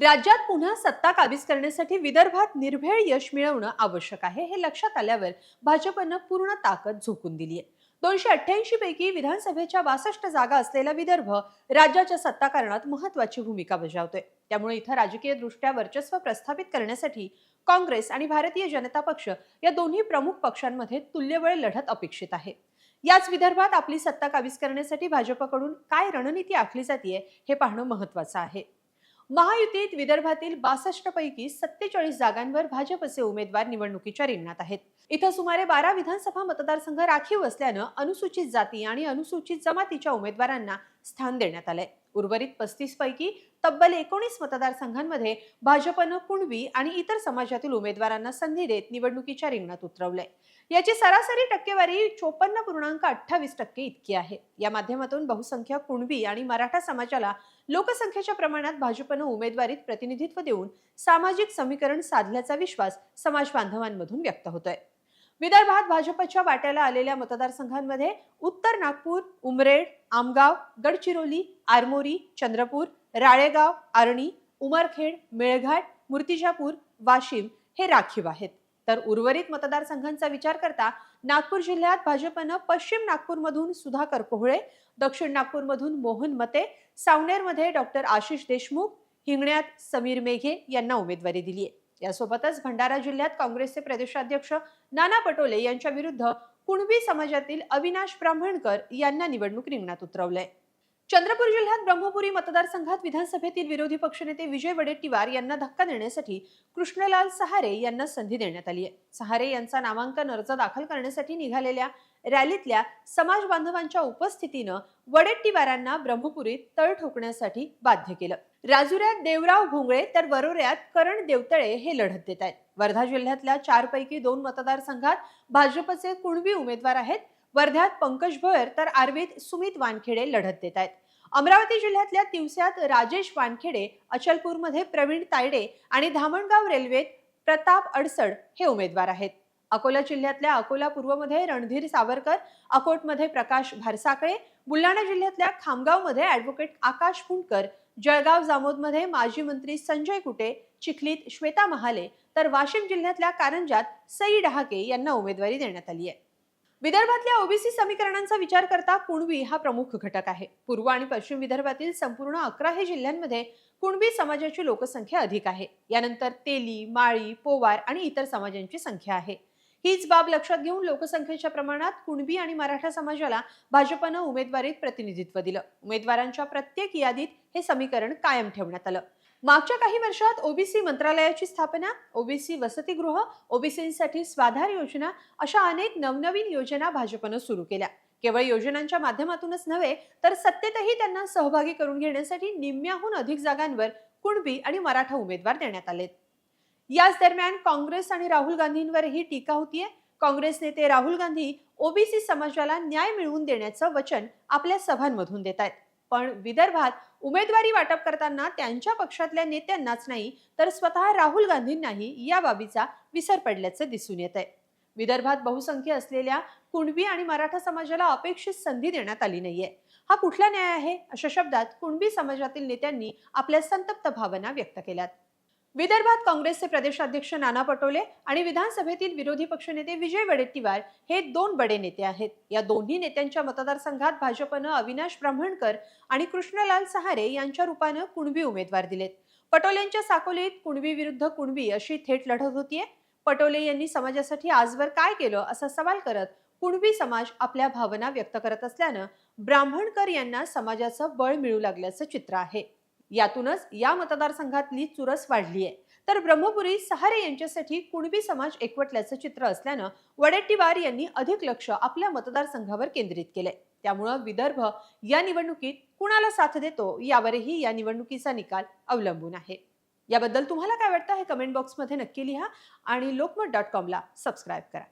राज्यात पुन्हा सत्ता काबीज करण्यासाठी विदर्भात निर्भेळ यश मिळवणं आवश्यक आहे हे लक्षात आल्यावर भाजपनं पूर्ण ताकद झोकून दिली आहे. दोनशे अठ्ठ्याऐंशी पैकी विधानसभेच्या बासष्ट जागा असलेला विदर्भ राज्याच्या सत्ताकारणात महत्वाची भूमिका बजावतोय. त्यामुळे इथं राजकीय दृष्ट्या वर्चस्व प्रस्थापित करण्यासाठी काँग्रेस आणि भारतीय जनता पक्ष या दोन्ही प्रमुख पक्षांमध्ये तुल्यबळ लढत अपेक्षित आहे. याच विदर्भात आपली सत्ता काबीज करण्यासाठी भाजपकडून काय रणनीती आखली जाते हे पाहणं महत्वाचं आहे. महायुतीत विदर्भातील बासष्ट पैकी सत्तेचाळीस जागांवर भाजपचे उमेदवार निवडणुकीच्या रिंगणात आहेत. इथं सुमारे बारा विधानसभा मतदारसंघ राखीव असल्यानं अनुसूचित जाती आणि अनुसूचित जमातीच्या उमेदवारांना स्थान देण्यात आलंय. उर्वरित पस्तीस पैकी तब्बल एकोणीस मतदारसंघांमध्ये भाजपनं कुणबी आणि इतर समाजातील उमेदवारांना संधी देत निवडणुकीच्या रिंगणात उतरवलंय. याची सरासरी टक्केवारी चोपन्न पूर्णांक अठ्ठावीस टक्के इतकी आहे. या माध्यमातून बहुसंख्य कुणबी आणि मराठा समाजाला लोकसंख्येच्या प्रमाणात भाजपनं उमेदवारीत प्रतिनिधित्व देऊन सामाजिक समीकरण साधल्याचा विश्वास समाज बांधवांमधून व्यक्त होतोय. विदर्भात भाजपच्या वाट्याला आलेल्या मतदारसंघांमध्ये उत्तर नागपूर उमरेड आमगाव गडचिरोली आरमोरी चंद्रपूर राळेगाव आर्णी उमरखेड मेळघाट मूर्तिजापूर वाशिम हे राखीव आहेत. तर उर्वरित मतदारसंघांचा विचार करता नागपूर जिल्ह्यात भाजपनं पश्चिम नागपूरमधून सुधाकर कोहळे दक्षिण नागपूरमधून मोहन मते सावनेरमध्ये डॉक्टर आशिष देशमुख हिंगण्यात समीर मेघे यांना उमेदवारी दिली आहे यासोबतच भंडारा जिल्ह्यात काँग्रेसचे प्रदेशाध्यक्ष नाना पटोले यांच्या विरुद्ध कुणबी समाजातील अविनाश ब्राह्मणकर यांना निवडणूक रिंगणात उतरवलंय. चंद्रपूर जिल्ह्यात ब्रह्मपुरी मतदारसंघात विधानसभेतील विरोधी पक्षनेते विजय वडेट्टीवार यांना धक्का देण्यासाठी कृष्णलाल सहारे यांना संधी देण्यात आली आहे. सहारे यांचा नामांकन अर्ज दाखल करण्यासाठी निघालेल्या रॅलीतल्या समाज बांधवांच्या उपस्थितीनं वडेट्टीवारांना ब्रह्मपुरीत तळ ठोकण्यासाठी बाध्य केलं. राजुऱ्यात देवराव भोंगळे तर वरोऱ्यात करण देवतळे हे लढत देत आहेत. वर्धा जिल्ह्यातल्या चारपैकी दोन मतदारसंघात भाजपचे कुणबी उमेदवार आहेत. वर्ध्यात पंकज भोयर तर आर्वीत सुमित वानखेडे लढत देत आहेत. अमरावती जिल्ह्यातल्या तिवस्यात राजेश वानखेडे अचलपूरमध्ये प्रवीण तायडे आणि धामणगाव रेल्वेत प्रताप अडसड हे उमेदवार आहेत. अकोला जिल्ह्यातल्या अकोला पूर्वमध्ये रणधीर सावरकर अकोटमध्ये प्रकाश भारसाकळे बुलढाणा जिल्ह्यातल्या खामगावमध्ये ॲडव्होकेट आकाश फुंडकर जळगाव जामोदमध्ये माजी मंत्री संजय कुटे चिखलीत श्वेता महाले तर वाशिम जिल्ह्यातल्या कारंजात सई डहाके यांना उमेदवारी देण्यात आली आहे. विदर्भातल्या ओबीसी समीकरणांचा विचार करता कुणबी हा प्रमुख घटक आहे. पूर्व आणि पश्चिम विदर्भातील संपूर्ण अकरा हे जिल्ह्यांमध्ये कुणबी समाजाची लोकसंख्या अधिक आहे. यानंतर तेली माळी पोवार आणि इतर समाजांची संख्या आहे. हीच बाब लक्षात घेऊन लोकसंख्येच्या प्रमाणात कुणबी आणि मराठा समाजाला भाजपनं उमेदवारीत प्रतिनिधित्व दिलं. उमेदवारांच्या प्रत्येक यादीत हे समीकरण कायम ठेवण्यात आलं. मागच्या काही वर्षात ओबीसी मंत्रालयाची स्थापना ओबीसी वसतिगृह ओबीसीसाठी स्वाधार योजना अशा अनेक नवनवीन योजना भाजपनं सुरू केल्या. केवळ योजनांच्या माध्यमातूनच नव्हे तर सत्तेतही त्यांना सहभागी करून घेण्यासाठी निम्म्याहून अधिक जागांवर कुणबी आणि मराठा उमेदवार देण्यात आलेत. याच दरम्यान काँग्रेस आणि राहुल गांधींवरही टीका होतीये. काँग्रेस नेते राहुल गांधी ओबीसी समाजाला न्याय मिळवून देण्याचं वचन आपल्या सभांमधून देत आहेत पण विदर्भात उमेदवारी वाटप करताना त्यांच्या पक्षातल्या नेत्यांनाच नाही तर स्वतः राहुल गांधींनाही या बाबीचा विसर पडल्याचं दिसून येत आहे विदर्भात बहुसंख्य असलेल्या कुणबी आणि मराठा समाजाला अपेक्षित संधी देण्यात आली नाहीये. हा कुठला न्याय आहे? अशा शब्दात कुणबी समाजातील नेत्यांनी आपल्या संतप्त भावना व्यक्त केल्यात. विदर्भात काँग्रेसचे प्रदेशाध्यक्ष नाना पटोले आणि विधानसभेतील विरोधी पक्षनेते विजय वडेट्टीवार हे दोन बडे नेते आहेत. या दोन्ही नेत्यांच्या मतदारसंघात भाजपनं अविनाश ब्राह्मणकर आणि कृष्णलाल सहारे यांच्या रूपानं कुणबी उमेदवार दिलेत. पटोलेंच्या साकोलीत कुणबी विरुद्ध कुणबी अशी थेट लढत होतीये. पटोले यांनी समाजासाठी आजवर काय केलं असा सवाल करत कुणबी समाज आपल्या भावना व्यक्त करत असल्यानं ब्राह्मणकर यांना समाजाचं बळ मिळू लागल्याचं चित्र आहे. यातूनच या मतदारसंघातली चुरस वाढली आहे तर ब्रह्मपुरी सहारे यांच्यासाठी कुणबी समाज एकवटल्याचं चित्र असल्यानं वडेट्टीवार यांनी अधिक लक्ष आपल्या मतदारसंघावर केंद्रित केलंय. त्यामुळं विदर्भ या निवडणुकीत कुणाला साथ देतो यावरही या निवडणुकीचा निकाल अवलंबून आहे. याबद्दल तुम्हाला काय वाटतं हे कमेंट बॉक्समध्ये नक्की लिहा आणि लोकमत डॉट कॉमला सबस्क्राईब करा.